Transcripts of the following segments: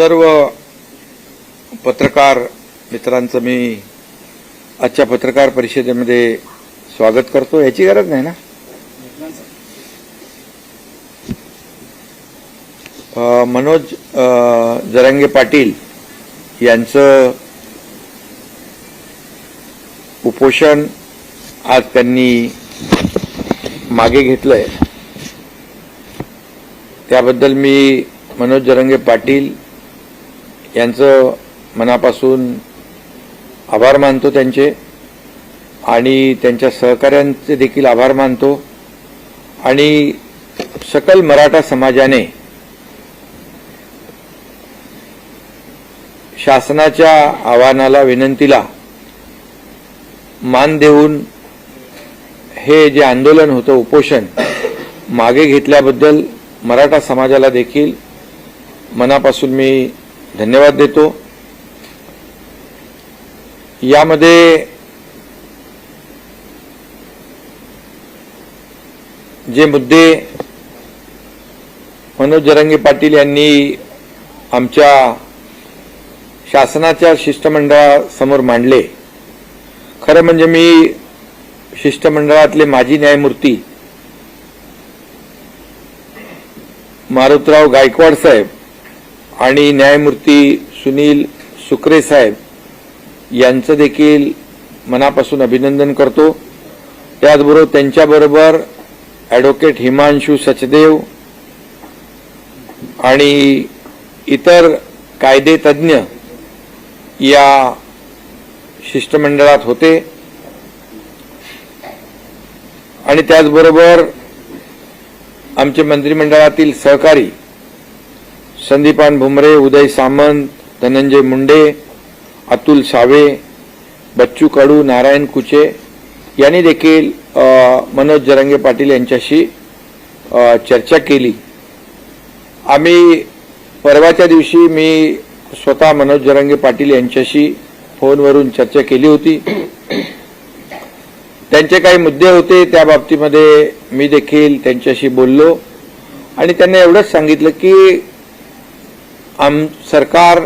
सर्व पत्रकार मित्रांचं मी आजच्या पत्रकार परिषदेमध्ये स्वागत करतो. याची गरज नाही ना? मनोज जरंगे जरांगे पाटील यांचं उपोषण आज त्यांनी मागे घेतलंय. त्याबद्दल मी मनोज जरंगे पाटील यांचं मनापासून आभार मानतो त्यांचे आणि त्यांच्या सहकाऱ्यांचे देखील आभार मानतो. आणि सकल मराठा समाजाने शासनाच्या आव्हानाला विनंतीला मान देऊन हे जे आंदोलन होतं उपोषण मागे घेतल्याबद्दल मराठा समाजाला देखील मनापासून मी धन्यवाद देतो. यामध्ये जे मुद्दे मनोज जरंगे पाटील यांनी आमच्या शासनाच्या शिष्टमंडळासमोर मांडले. खरं म्हणजे मी शिष्टमंडळातले माजी न्यायमूर्ती मारुतराव गायकवाड साहेब आणि न्यायमूर्ती सुनील सुकरे साहेब यांचं देखील मनापासून अभिनंदन करतो. त्याचबरोबर त्यांच्याबरोबर ॲडव्होकेट हिमांशू सचदेव आणि इतर कायदेतज्ञ या शिष्टमंडळात होते. आणि त्याचबरोबर आमचे मंत्रिमंडळातील सहकारी संदीपान भुमरे उदय सामंत धनंजय मुंडे अतुल सावे बच्चू कडू नारायण कुचे यांनी देखील मनोज जरंगे पाटील यांच्याशी चर्चा केली. आम्ही परवाच्या दिवशी मी स्वतः मनोज जरंगे पाटील यांच्याशी फोनवरून चर्चा केली होती. त्यांचे काही मुद्दे होते त्या बाबतीमध्ये मी देखील त्यांच्याशी बोललो. आणि त्यांना एवढंच सांगितलं की आम सरकार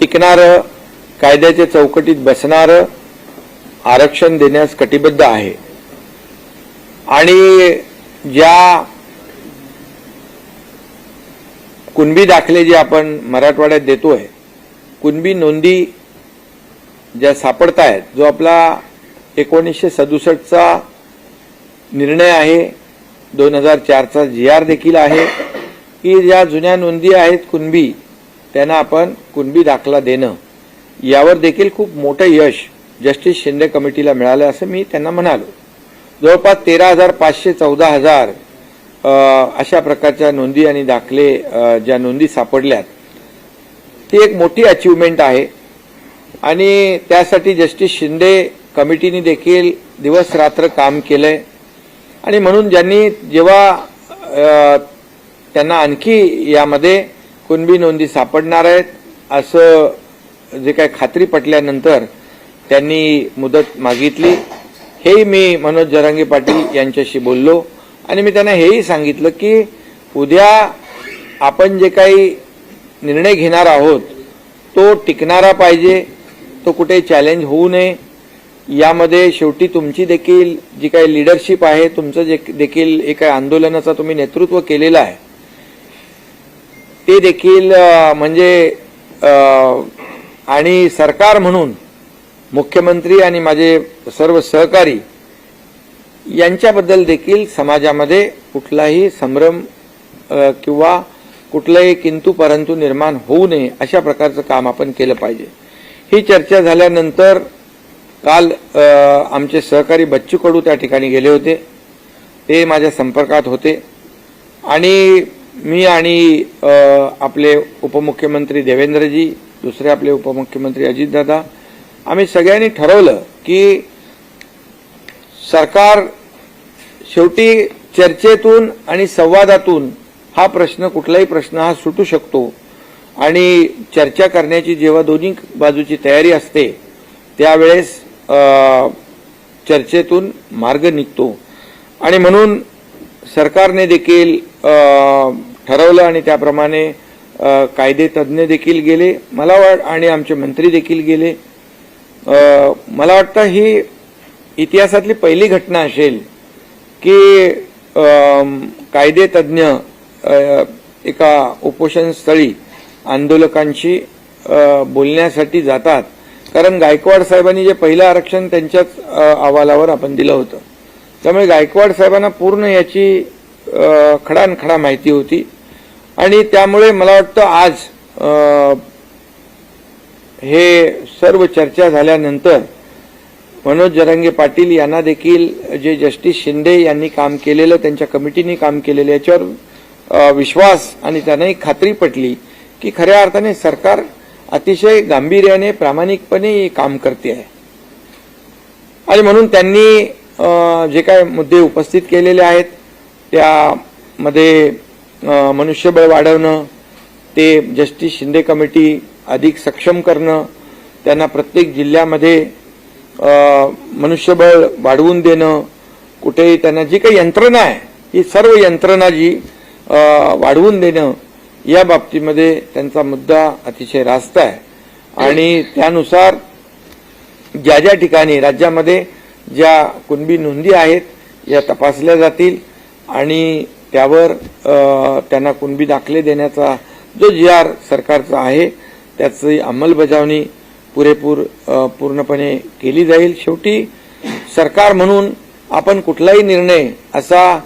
टिकणारं कायद्याच्या चौकटीत बसणारं आरक्षण देण्यास कटिबद्ध आहे. आणि ज्या कुणबी दाखले जे आपण मराठवाड्यात देतोय कुणबी नोंदी ज्या सापडत आहेत जो आपला एकोणीसशे सदुसष्टचा निर्णय आहे दोन हजार चारचा जी आर देखील आहे की ज्या जुन्या नोंदी आहेत कुणबी त्यांना आपण कुणबी दाखला देणं. यावर देखील खूप मोठं यश जस्टिस शिंदे कमिटीला मिळालं असं मी त्यांना म्हणालो. जवळपास तेरा हजार पाचशे चौदा हजार अशा प्रकारच्या नोंदी आणि दाखले ज्या नोंदी सापडल्यात ती एक मोठी अचिव्हमेंट आहे. आणि त्यासाठी जस्टिस शिंदे कमिटीने देखील दिवस रात्र काम केलंय. आणि म्हणून ज्यांनी जेव्हा त्यांना आणखी यामध्ये कुणबी नोंदी सापडणार आहेत असं जे काही खात्री पटल्यानंतर त्यांनी मुदत मागितली. हेही मी मनोज जरांगे पाटील यांच्याशी बोललो आणि मी त्यांना हेही सांगितलं की उद्या आपण जे काही निर्णय घेणार आहोत तो टिकणारा पाहिजे तो कुठे चॅलेंज होऊ नये. यामध्ये शेवटी तुमची देखील जी काही लिडरशिप आहे तुमचं जे देखील एका आंदोलनाचा तुम्ही नेतृत्व केलेलं आहे ते देखील म्हणजे आणि सरकार म्हणून मुख्यमंत्री आणि माझे सर्व सहकारी यांच्याबद्दल देखील समाजामध्ये कुठलाही संभ्रम किंवा कुठलंही किंतू परंतु निर्माण होऊ नये अशा प्रकारचं काम आपण केलं पाहिजे. ही चर्चा झाल्यानंतर काल आमचे सहकारी बच्चू कडू त्या ठिकाणी गेले होते. ते माझ्या संपर्कात होते. आणि मी आणि आपले उपमुख्यमंत्री देवेंद्रजी दुसरे आपले उपमुख्यमंत्री अजितदादा आम्ही सगळ्यांनी ठरवलं की सरकार शेवटी चर्चेतून आणि संवादातून हा प्रश्न कुठलाही प्रश्न हा सुटू शकतो. आणि चर्चा करण्याची जेव्हा दोन्ही बाजूची तयारी असते त्यावेळेस चर्चेतून मार्ग निघतो. आणि म्हणून सरकारने देखील ठरवलं आणि त्याप्रमाणे कायदे तज्ज्ञ देखील गेले मला वाट आणि आमचे मंत्री देखील गेले. मला वाटतं ही इतिहासातली पहिली घटना असेल की कायदे तज्ज्ञ एका उपोषणस्थळी आंदोलकांशी बोलण्यासाठी जातात. कारण गायकवाड साहेबांनी जे पहिलं आरक्षण त्यांच्याच अहवालावर आपण दिलं होतं. त्यामुळे गायकवाड साहेबांना पूर्ण याची खडानखडा माहिती होती. आणि त्यामुळे मला वाटतं आज हे सर्व चर्चा झाल्यानंतर मनोज जरांगे पाटील यांना देखील जे जस्टिस शिंदे यांनी काम केलेलं त्यांच्या कमिटीने काम केलेलं याच्यावर विश्वास आणि त्यांनाही खात्री पटली की खऱ्या अर्थाने सरकार अतिशय गांभीर्याने प्रामाणिकपणे काम करते आहे. आणि म्हणून त्यांनी जे काय मुद्दे उपस्थित केलेले आहेत त्यामध्ये मनुष्यबळ वाढवणं ते जस्टिस शिंदे कमिटी अधिक सक्षम करणं त्यांना प्रत्येक जिल्ह्यामध्ये मनुष्यबळ वाढवून देणं कुठेही त्यांना जी काही यंत्रणा आहे ही सर्व यंत्रणा जी वाढवून देणं या बाबतीमध्ये त्यांचा मुद्दा अतिशय रास्त आहे. आणि त्यानुसार ज्या ज्या ठिकाणी राज्यामध्ये ज्या कुणबी नोंदी आहेत या तपासल्या जातील. आणि त्यावर त्यांना कुणबी दाखले देण्याचा जो जी आर सरकारचा आहे त्याची अंमलबजावणी पुरेपूर पूर्णपणे केली जाईल. शेवटी सरकार म्हणून आपण कुठलाही निर्णय असा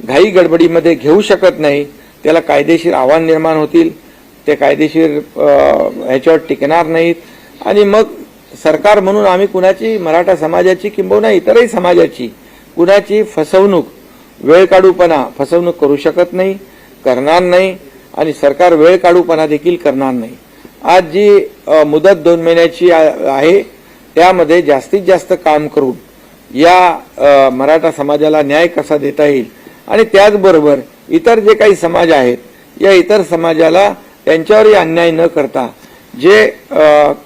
घाई गडबडीमध्ये घेऊ शकत नाही. त्याला कायदेशीर आव्हान निर्माण होतील. ते कायदेशीर ह्याच्यावर टिकणार नाहीत. आणि मग सरकार म्हणून आम्ही कुणाची मराठा समाजाची किंबहुना इतरही समाजाची कुणाची फसवणूक वेळ काढूपणा फसवणूक करू शकत नाही करणार नाही आणि सरकार वेळ काढूपणा देखील करणार नाही. आज जी मुदत दोन महिन्याची आहे त्यामध्ये जास्तीत जास्त काम करून या मराठा समाजाला न्याय कसा देता येईल आणि त्याचबरोबर इतर जे काही समाज आहेत या इतर समाजाला त्यांच्यावरही अन्याय न करता जे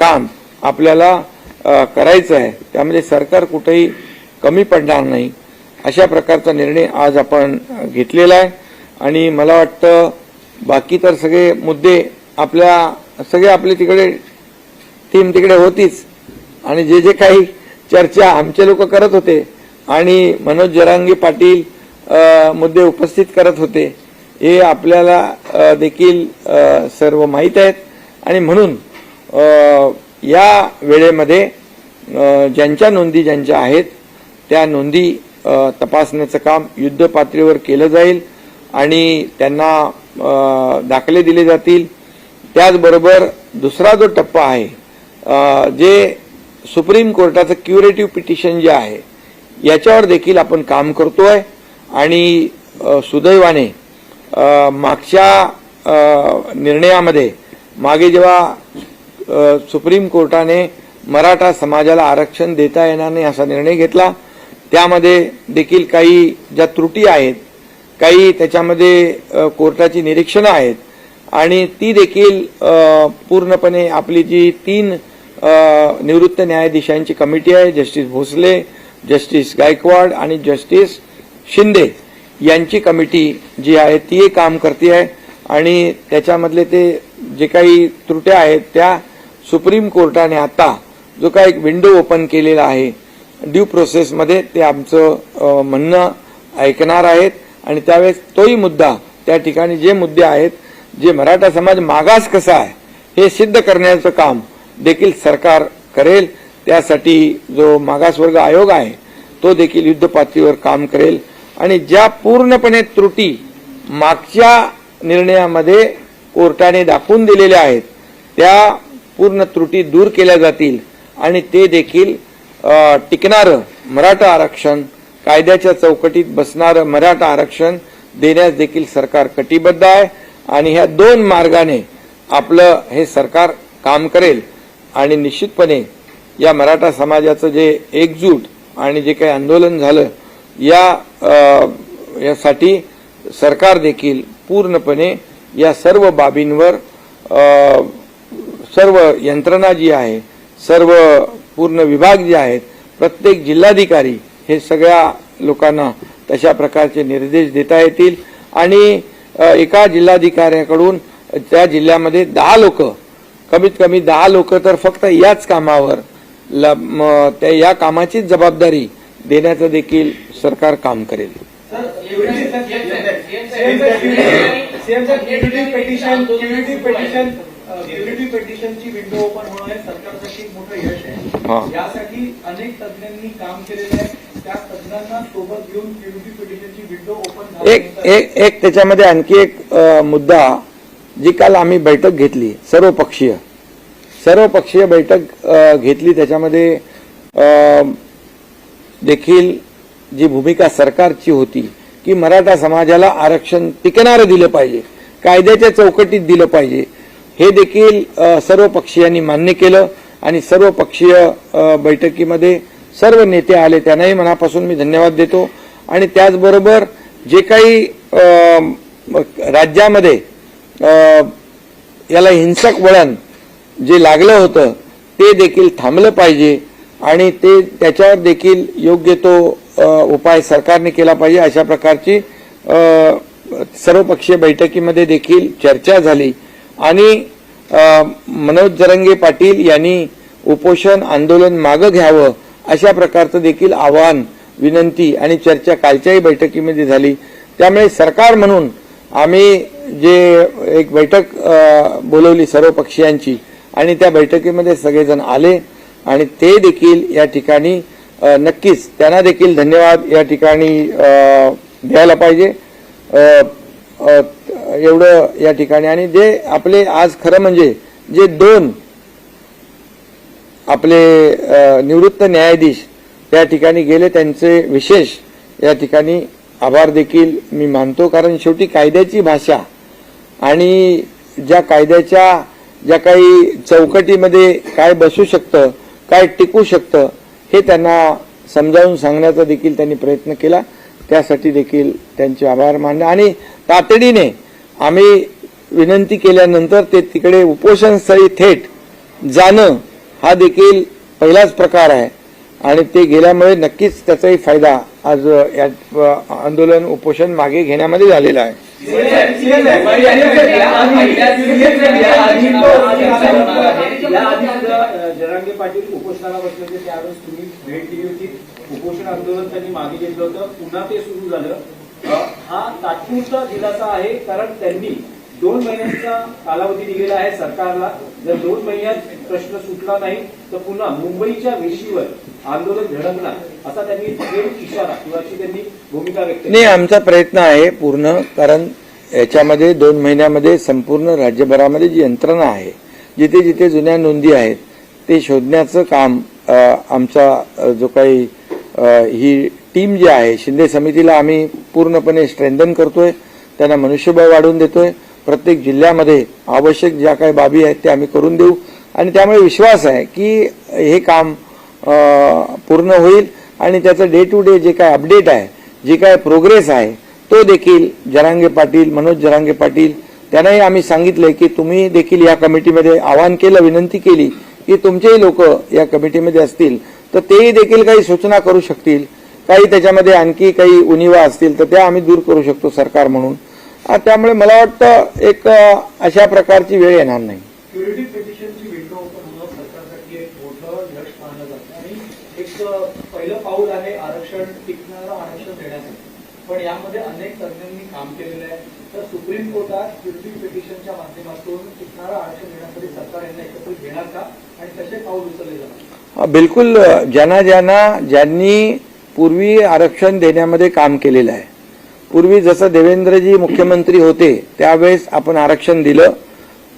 काम आपल्याला करायचं आहे त्यामध्ये सरकार कुठेही कमी पडणार नाही. अशा प्रकारचा निर्णय आज आपण घेतलेला आहे. आणि मला वाटतं बाकी तर सगळे मुद्दे आपल्या सगळे आपले तिकडे टीम तिकडे होतीच. आणि जे जे काही चर्चा आमचे लोक करत होते आणि मनोज जरांगी पाटील मुद्दे उपस्थित करत होते हे आपल्याला देखील सर्व माहीत आहेत. आणि म्हणून या वेळेमध्ये ज्यांच्या नोंदी ज्यांच्या आहेत त्या नोंदी तपासण्याचं काम युद्ध पातळीवर केलं जाईल आणि त्यांना दाखले दिले जातील. त्याचबरोबर दुसरा जो टप्पा आहे जे सुप्रीम कोर्टाचं क्युरेटिव्ह पिटिशन जे आहे याच्यावर देखील आपण काम करतोय. आणि सुदैवाने मागच्या निर्णयामध्ये मागे जेव्हा सुप्रीम कोर्टाने मराठा समाजाला आरक्षण देता येणार नाही असा निर्णय घेतला त्यामध्ये देखील काही ज्या त्रुटी आहेत काही त्याच्यामध्ये कोर्टाची निरीक्षणं आहेत आणि ती देखील पूर्णपणे आपली जी तीन निवृत्त न्यायाधीशांची कमिटी आहे जस्टिस भोसले जस्टिस गायकवाड आणि जस्टिस शिंदे यांची कमिटी जी आहे ती काम करते आहे आणि त्याच्यामधले ते जे काही त्रुट्या आहेत त्या सुप्रीम कोर्टाने आता जो काही एक विंडो ओपन केलेला आहे ड्यू प्रोसेसमध्ये ते आमचं म्हणणं ऐकणार आहेत. आणि त्यावेळेस तोही मुद्दा त्या ठिकाणी जे मुद्दे आहेत जे मराठा समाज मागास कसा आहे हे सिद्ध करण्याचं काम देखील सरकार करेल. त्यासाठी जो मागासवर्ग आयोग आहे तो देखील युद्ध पातळीवर काम करेल. आणि ज्या पूर्णपणे त्रुटी मागच्या निर्णयामध्ये कोर्टाने दाखवून दिलेल्या आहेत त्या पूर्ण त्रुटी दूर केल्या जातील. आणि ते देखील टिकणारं मराठा आरक्षण कायद्याच्या चौकटीत बसणारं मराठा आरक्षण देण्यास देखील सरकार कटिबद्ध आहे आणि ह्या दोन मार्गाने आपलं हे सरकार काम करेल आणि निश्चितपणे या मराठा समाजाचं जे एकजूट आणि जे काही आंदोलन झालं या यासाठी सरकार देखील पूर्णपणे या सर्व बाबींवर सर्व यंत्रणा जी आहे सर्व पूर्ण विभाग जे आहेत प्रत्येक जिल्हाधिकारी हे सगळ्या लोकांना तशा प्रकारचे निर्देश देता येतील आणि एका जिल्हाधिकाऱ्याकडून त्या जिल्ह्यामध्ये दहा लोक कमीत कमी दहा लोक तर फक्त याच कामावर ल- त्या या कामाचीच जबाबदारी देण्याचं देखील सरकार काम करेल पेटिशनची विंडो ओपन होणं हे सरकारसाठी एक मोठं यश हा. आहे यासाठी अनेक तज्ञांनी काम केलेलं आहे. त्या तज्ञांना सोबत घेऊन क्युरिटी पेटिशनची विंडो ओपन एक एक एक त्याच्यामध्ये आणखी एक मुद्दा जी काल आम्ही बैठक घेतली सर्व पक्षीय सर्व पक्षीय बैठक घेतली. त्याच्यामध्ये देखील जी भूमिका सरकारची होती की मराठा समाजाला आरक्षण टिकणारं दिलं पाहिजे कायद्याच्या चौकटीत दिलं पाहिजे. हे देखील सर्व पक्षीयांनी मान्य केलं. आणि सर्व पक्षीय बैठकीमध्ये सर्व नेते आले. त्यांनाही मनापासून मी धन्यवाद देतो. आणि त्याचबरोबर जे काही राज्यामध्ये याला हिंसक वळण जे लागलं होतं ते देखील थांबलं पाहिजे. आणि ते त्याच्यावर देखील योग्य तो उपाय सरकारने केला पाहिजे. अशा प्रकारची सर्वपक्षीय बैठकीमध्ये देखील चर्चा झाली. आणि मनोज जरंगे पाटील यांनी उपोषण आंदोलन मागं घ्यावं अशा प्रकारचं देखील आवाहन विनंती आणि चर्चा कालच्याही बैठकीमध्ये झाली. त्यामुळे सरकार म्हणून आम्ही जे एक बैठक बोलवली सर्व पक्षीयांची आणि त्या बैठकीमध्ये सगळेजण आले आणि ते देखील या ठिकाणी नक्कीच त्यांना देखील धन्यवाद या ठिकाणी द्यायला पाहिजे. एवढं या ठिकाणी आणि जे आपले आज खरं म्हणजे जे दोन आपले निवृत्त न्यायाधीश त्या ठिकाणी गेले त्यांचे विशेष या ठिकाणी आभार देखील मी मानतो. कारण शेवटी कायद्याची भाषा आणि ज्या कायद्याच्या ज्या काही चौकटीमध्ये काय बसू शकतं काय टिकू शकतं हे त्यांना समजावून सांगण्याचा देखील त्यांनी प्रयत्न केला. त्यासाठी देखील त्यांचे आभार मानले. आणि तातडीने आम्ही विनंती केल्यानंतर ते तिकडे उपोषणस्थळी थेट जाणं हा देखील पहिलाच प्रकार आहे. आणि ते गेल्यामुळे नक्कीच त्याचाही फायदा आज या आंदोलन उपोषण मागे घेण्यामध्ये झालेला आहे. जरांगे पाटील उपोषणाला बसले होते त्यावेळेस तुम्ही भेट दिली होती. उपोषण आंदोलन त्यांनी मागे घेतलं होतं. पुन्हा ते सुरू झालं. हा तात्पुरता दिलासा आहे कारण त्यांनी दोन महिन्यांचा कालावधी दिलेला आहे सरकारला. जर दोन महिन्यात प्रश्न सुटला नाही तर पुन्हा मुंबईच्या वेशीवर आंदोलन झळकणार असा त्यांनी थेट इशारा किंवा अशी त्यांनी भूमिका व्यक्त नाही आमचा प्रयत्न आहे पूर्ण कारण याच्यामध्ये दोन महिन्यामध्ये संपूर्ण राज्यभरामध्ये जी यंत्रणा आहे जिथे जिथे जुन्या नोंदी आहेत ते शोधण्याचं काम आमचा जो काही ही टीम जी आहे शिंदे समितीला आम्ही पूर्णपणे स्ट्रेंथन करतोय त्यांना मनुष्यबळ वाढवून देतोय. प्रत्येक जिल्ह्यामध्ये आवश्यक ज्या काही बाबी आहेत त्या आम्ही करून देऊ. आणि त्यामुळे विश्वास आहे की हे काम पूर्ण होईल आणि त्याचं डे टू डे जे काय अपडेट आहे जे काय प्रोग्रेस आहे तो देखील जरांगे पाटील मनोज जरांगे पाटील त्यांनाही आम्ही सांगितलंय की तुम्ही देखील या कमिटीमध्ये आवाहन केलं विनंती केली की तुमचेही लोक या कमिटीमध्ये असतील तर तेही देखील काही सूचना करू शकतील. काही त्याच्यामध्ये आणखी काही उणिवा असतील तर त्या आम्ही दूर करू शकतो सरकार म्हणून. त्यामुळे मला वाटतं एक अशा प्रकारची वेळ येणार नाही. क्युरिटी पिटिशनची विंडो ओपन होणं सरकारसाठी एक मोठं यश मानलं जातं. आणि एक अ, पहिलं पाऊल आहे आरक्षण टिकणारं आरक्षण देण्यासाठी. पण यामध्ये अनेक तज्ञांनी काम केलेलं आहे. तर सुप्रीम कोर्टात क्युरिटी पिटिशनच्या माध्यमातून टिकणारं आरक्षण देण्यासाठी सरकार यांना एकत्रित घेणार का? आणि कसे पाऊल उचलले जाणार? बिलकुल ज्यांना ज्यांना ज्यांनी पूर्वी आरक्षण देण्यामध्ये काम केलेलं आहे पूर्वी जसं देवेंद्रजी मुख्यमंत्री होते त्यावेळेस आपण आरक्षण दिलं.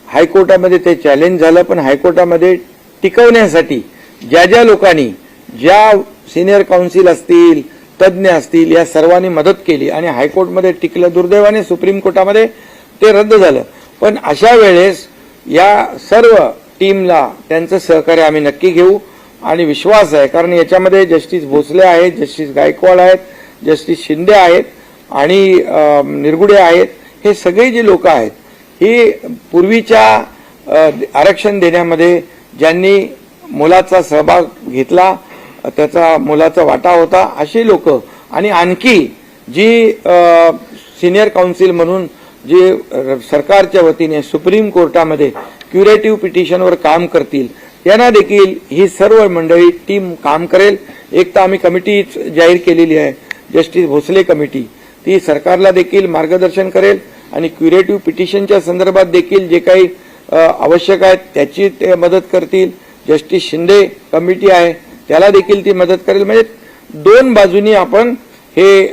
हायकोर्टामध्ये ते चॅलेंज झालं पण हायकोर्टामध्ये टिकवण्यासाठी ज्या ज्या लोकांनी ज्या सिनियर काउन्सिल असतील तज्ज्ञ असतील या सर्वांनी मदत केली आणि हायकोर्टमध्ये टिकलं. दुर्दैवाने सुप्रीम कोर्टामध्ये ते रद्द झालं. पण अशा वेळेस या सर्व टीमला त्यांचं सहकार्य आम्ही नक्की घेऊ आणि विश्वास आहे. कारण याच्यामध्ये जस्टिस भोसले आहेत जस्टिस गायकवाड आहेत जस्टिस शिंदे आहेत. आणि निर्गुडे निरगुडे आहेत हे सगळे जे लोक आहेत ही पूर्वीच्या आरक्षण देण्यामध्ये ज्यांनी मुलाचा सहभाग घेतला त्याचा मुलाचा वाटा होता असे लोक. आणि आणखी जी सिनियर काउन्सिल म्हणून जे र- सरकारच्या वतीने सुप्रीम कोर्टामध्ये क्युरेटिव्ह पिटिशनवर काम करतील यांना देखील ही सर्व मंडळी टीम काम करेल. एक तर आम्ही कमिटी जाहीर केलेली आहे जस्टिस भोसले कमिटी. ती सरकारला देखील मार्गदर्शन करेल आणि क्युरेटिव्ह पिटिशनच्या संदर्भात देखील जे काही आवश्यक आहेत त्याची ते मदत करतील. जस्टिस शिंदे कमिटी आहे त्याला देखील ती मदत करेल. म्हणजे दोन बाजूनी आपण हे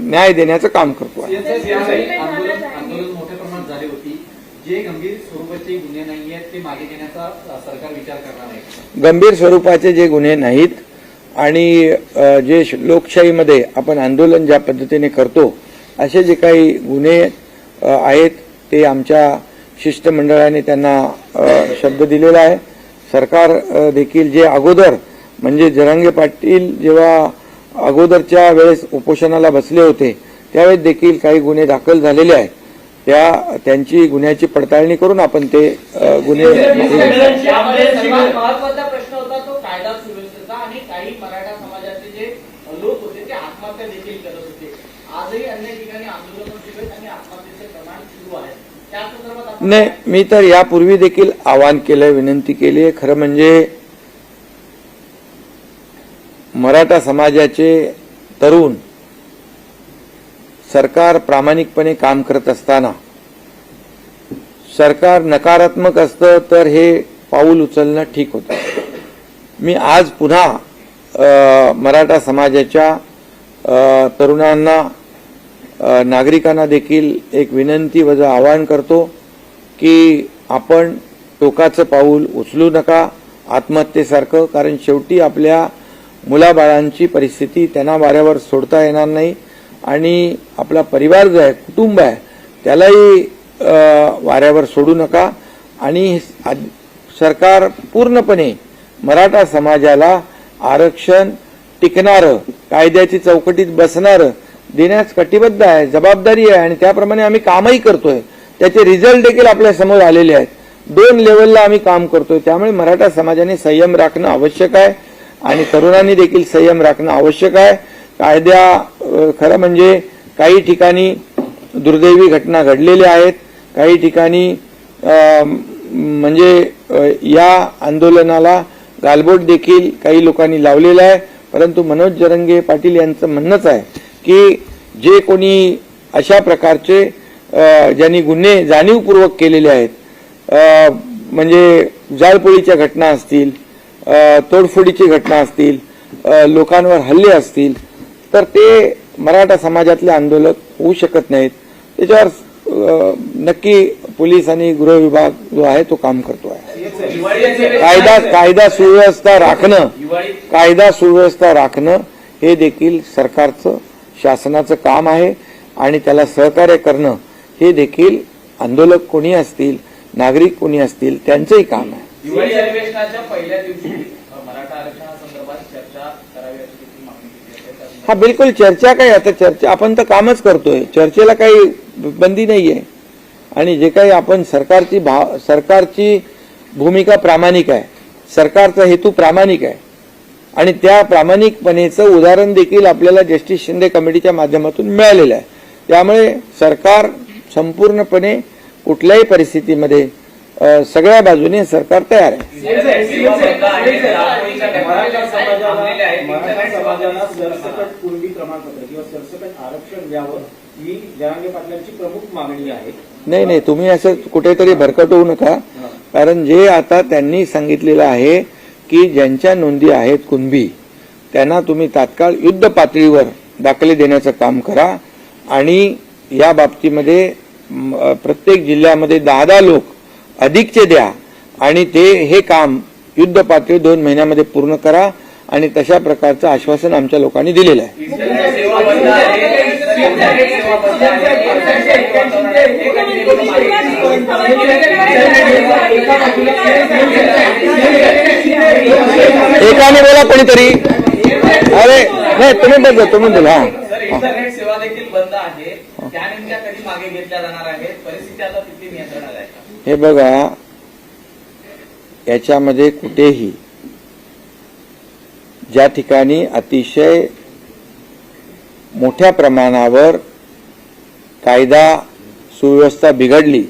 न्याय देण्याचं काम करतो गंभीर स्वरूपाचे जे गुन्हे नाहीत आणि जे लोकशाहीमध्ये आपण आंदोलन ज्या पद्धतीने करतो असे जे काही गुन्हे आहेत ते आमच्या शिष्टमंडळाने त्यांना शब्द दिलेला आहे. सरकार देखील जे अगोदर म्हणजे जरांगे पाटील जेव्हा अगोदरच्या वेळेस उपोषणाला बसले होते त्यावेळेस देखील काही गुन्हे दाखल झालेले आहेत. त्या त्यांची गुन्ह्याची पडताळणी करून आपण ते गुन्हे यामध्ये सर्वात महत्त्वाचा प्रश्न होता तो कायदा सुव्यवस्थेचा आणि काही मराठा समाजाचे जे लोक होते ते आत्महत्या देखील करत होते आजही अनेक ठिकाणी आंदोलन सुरू आहेत आणि आत्महत्येचे प्रमाण सुरू आहे त्या नाही मी तर यापूर्वी देखील आवाहन केलंय विनंती केली आहे. खरं म्हणजे मराठा समाजाचे तरुण सरकार प्रामाणिकपणे काम करत असताना सरकार नकारात्मक असतं तर हे पाऊल उचलणं ठीक होतं. मी आज पुन्हा मराठा समाजाच्या तरुणांना नागरिकांना देखील एक विनंती वजा आवाहन करतो. की आपण टोकाचं पाऊल उचलू नका आत्महत्येसारखं कारण शेवटी आपल्या मुलाबाळांची परिस्थिती त्यांना वाऱ्यावर सोडता येणार नाही. आणि आपला परिवार जो आहे कुटुंब आहे त्यालाही वाऱ्यावर सोडू नका. आणि सरकार पूर्णपणे मराठा समाजाला आरक्षण टिकणारं कायद्याची चौकटीत बसणारं देण्यास कटिबद्ध आहे जबाबदारी आहे. आणि त्याप्रमाणे आम्ही कामही करतोय. त्याचे रिझल्ट देखील आपल्यासमोर आलेले आहेत. दोन लेवलला आम्ही काम करतोय. त्यामुळे मराठा समाजाने संयम राखणं आवश्यक आहे आणि तरुणांनी देखील संयम राखणं आवश्यक आहे. कायद्या खरं म्हणजे काही ठिकाणी दुर्दैवी घटना घडलेल्या आहेत. काही ठिकाणी म्हणजे या आंदोलनाला गालबोट देखील काही लोकांनी लावलेला आहे. परंतु मनोज जरंगे पाटील यांचं म्हणणंच आहे की जे कोणी अशा प्रकारचे ज्यांनी गुन्हे जाणीवपूर्वक केलेले आहेत म्हणजे जाळपोळीच्या घटना असतील तोडफोडीची घटना असतील लोकांवर हल्ले असतील तर ते मराठा समाजातले आंदोलक होऊ शकत नाहीत. त्याच्यावर नक्की पोलीस आणि गृह विभाग जो आहे तो काम करतो आहे. कायदा कायदा सुव्यवस्था राखणं कायदा सुव्यवस्था राखणं हे देखील सरकारचं शासनाचं काम आहे आणि त्याला सहकार्य करणं हे देखील आंदोलक कोणी असतील नागरिक कोणी असतील त्यांचंही काम आहे. दिवाळी अधिवेशनाच्या पहिल्या दिवशी अ, मराठा आरक्षणासंदर्भात चर्चा करावी अशी देखील मागणी केली आहे. त्या हा बिलकुल चर्चा काय आता चर्चा आपण तर कामच करतोय. चर्चेला काही बंदी नाहीये. आणि जे काही आपण सरकारची भाव सरकारची भूमिका प्रामाणिक आहे. सरकारचा हेतू प्रामाणिक आहे. आणि त्या प्रामाणिकपणेचं उदाहरण देखील आपल्याला जस्टिस शिंदे कमिटीच्या माध्यमातून मिळालेलं आहे. त्यामुळे सरकार संपूर्णपणे कुठल्याही परिस्थितीमध्ये सगळ्या बाजूने सरकार तयार आहे. नाही नाही तुम्ही असं कुठेतरी भरकट होऊ नका. कारण जे आता त्यांनी सांगितलेलं आहे की ज्यांच्या नोंदी आहेत कुणबी त्यांना तुम्ही तात्काळ युद्ध पातळीवर दाखले देण्याचं काम करा आणि या बाबतीमध्ये प्रत्येक जिल्ह्यामध्ये दहा दहा लोक अधिकचे द्या आणि ते हे काम युद्ध पातळी दोन महिन्यामध्ये पूर्ण करा आणि तशा प्रकारचं आश्वासन आमच्या लोकांनी दिलेलं आहे. एकाने बोला कोणीतरी. अरे नाही तुम्ही बोलतो तुम्ही बोला हा. सर इंटरनेट सेवा देखील बंद आहे त्या नेमक्या कधी जाणार आहेत परिस्थिती आता तिथली नियंत्रणात आहे. हे बघा याच्यामध्ये कुठेही ज्या ठिकाणी अतिशय मोठ्या प्रमाणावर कायदा सुव्यवस्था बिघडली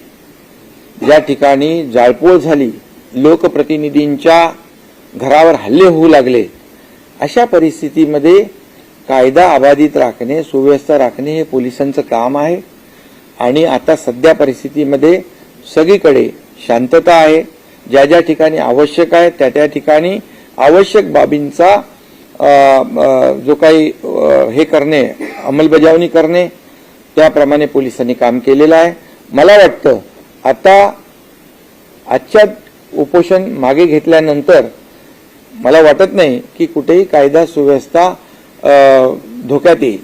ज्या ठिकाणी जाळपोळ झाली लोकप्रतिनिधींच्या घरावर हल्ले होऊ लागले अशा परिस्थितीमध्ये कायदा अबाधित राखणे सुव्यवस्था राखणे हे पोलिसांचं काम आहे. आणि आता सध्या परिस्थितीमध्ये सगळीकडे शांतता आहे. ज्या ज्या ठिकाणी आवश्यक आहे त्या त्या ठिकाणी आवश्यक बाबींचा जो काही हे करणे अंमलबजावणी करणे त्याप्रमाणे पोलिसांनी काम केलेलं आहे. मला वाटतं आता आजच्या उपोषण मागे घेतल्यानंतर मला वाटत नाही की कुठेही कायदा सुव्यवस्था धोक्यात येईल.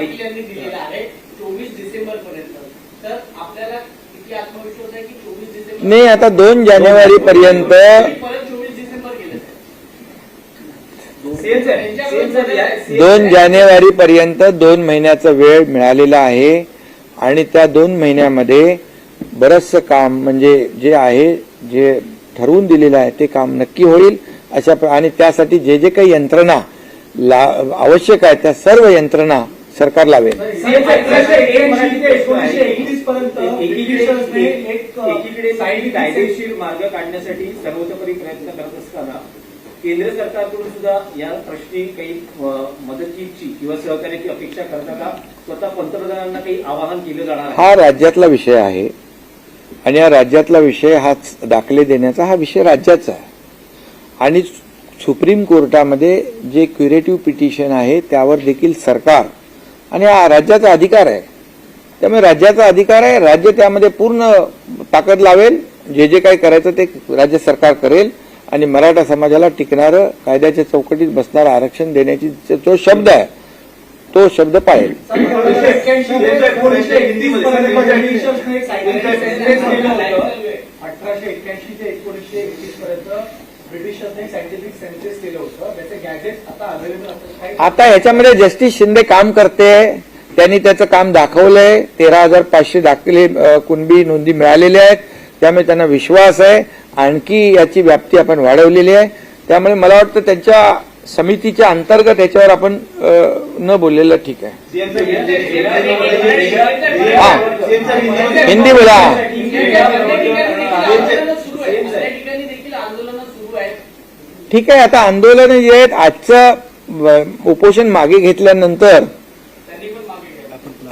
पाटील यांनी दिलेला आहे चोवीस डिसेंबर पर्यंत तर आपल्याला किती आत्मविश्वास आहे की चोवीस डिसेंबर? नाही आता दोन जानेवारी पर्यंत चोवीस डिसेंबर गेले. दोन. जानेवारी पर्यंत दोन महिन्याचा वेळ मिळालेला आहे आणि त्या दोन महिन्यामध्ये बरचसं काम म्हणजे जे आहे जे ठरवून दिलेलं आहे ते काम नक्की होईल अशा प्र- आणि त्यासाठी जे जे काही यंत्रणा ला- आवश्यक आहे त्या सर्व यंत्रणा सरकार लावेल. कायदेशीर मार्ग काढण्यासाठी सर्वतोपरी प्रयत्न करत असताना केंद्र सरकारकडून सुद्धा या प्रश्नी काही मदतीची किंवा सहकार्याची अपेक्षा करता का? स्वतः पंतप्रधानांना काही आवाहन केलं जाणार हा राज्यातला विषय आहे आणि या राज्यातला विषय हाच दाखले देण्याचा हा विषय राज्याचा आहे. आणि सुप्रीम कोर्टामध्ये जे क्युरेटिव्ह पिटिशन आहे त्यावर देखील सरकार आणि हा राज्याचा अधिकार आहे त्यामुळे राज्याचा अधिकार आहे राज्य त्यामध्ये पूर्ण ताकद लावेल जे जे काही करायचं ते राज्य सरकार करेल आणि मराठा समाजाला टिकणारं कायद्याच्या चौकटीत बसणारं आरक्षण देण्याची जो शब्द आहे तो शब्द पाळेल एक्क्याऐंशी ते एकोणीसशे एकतीस पर्यंत ब्रिटिशांनी एक sentence केलं होतं. अठराशे एक्क्याऐंशी ते एकोणीसशे एकवीस पर्यंत ब्रिटिशांनी सायंटिफिक सेन्सेस केलं होतं. त्याचे गॅजेट आता अवेलेबल असतात. काही आता ह्याच्यामध्ये जस्टिस शिंदे काम करते. त्यांनी त्याचं काम दाखवलंय. तेरा हजार पाचशे दाखले कुणबी नोंदी मिळालेल्या आहेत. त्यामुळे त्यांना विश्वास आहे. आणखी याची व्याप्ती आपण वाढवलेली आहे. त्यामुळे मला वाटतं त्यांच्या समितीच्या अंतर्गत याच्यावर आपण न बोललेलं ठीक आहे. हा. हिंदी बोला आंदोलन सुरू आहे अन्य ठिकाणी देखील आंदोलनं सुरू आहेत ठीक आहे आता आंदोलन जे आहेत आजचं उपोषण मागे घेतल्यानंतर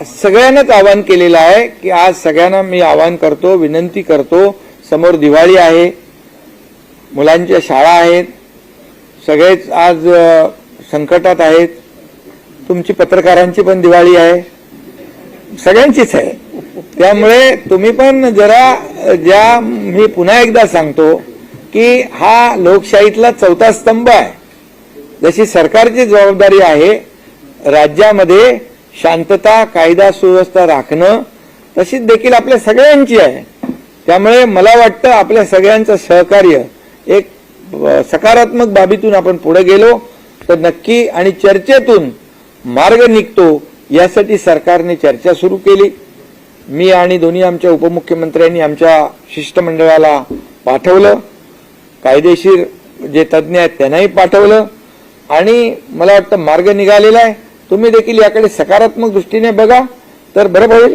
सगळ्यांनाच आवाहन केलेलं आहे की आज सगळ्यांना मी आवाहन करतो विनंती करतो समोर दिवाळी आहे मुलांच्या शाळा आहेत सगळेच आज संकटात आहेत तुमची पत्रकारांची पण दिवाळी आहे सगळ्यांचीच आहे. त्यामुळे तुम्ही पण जरा ज्या मी पुन्हा एकदा सांगतो की हा लोकशाहीतला चौथा स्तंभ आहे. जशी सरकारची जबाबदारी आहे राज्यामध्ये शांतता कायदा सुव्यवस्था राखणं तशीच देखील आपल्या सगळ्यांची आहे. त्यामुळे मला वाटतं आपल्या सगळ्यांचं सहकार्य एक सकारात्मक बाबीतून आपण पुढे गेलो तर नक्की आणि चर्चेतून मार्ग निघतो यासाठी सरकारने चर्चा सुरू केली. मी आणि दोन्ही आमच्या उपमुख्यमंत्र्यांनी आमच्या शिष्टमंडळाला पाठवलं. कायदेशीर जे तज्ज्ञ आहेत त्यांनाही पाठवलं आणि मला वाटतं मार्ग निघालेला आहे. तुम्ही देखील याकडे सकारात्मक दृष्टीने बघा. तर बरं होईल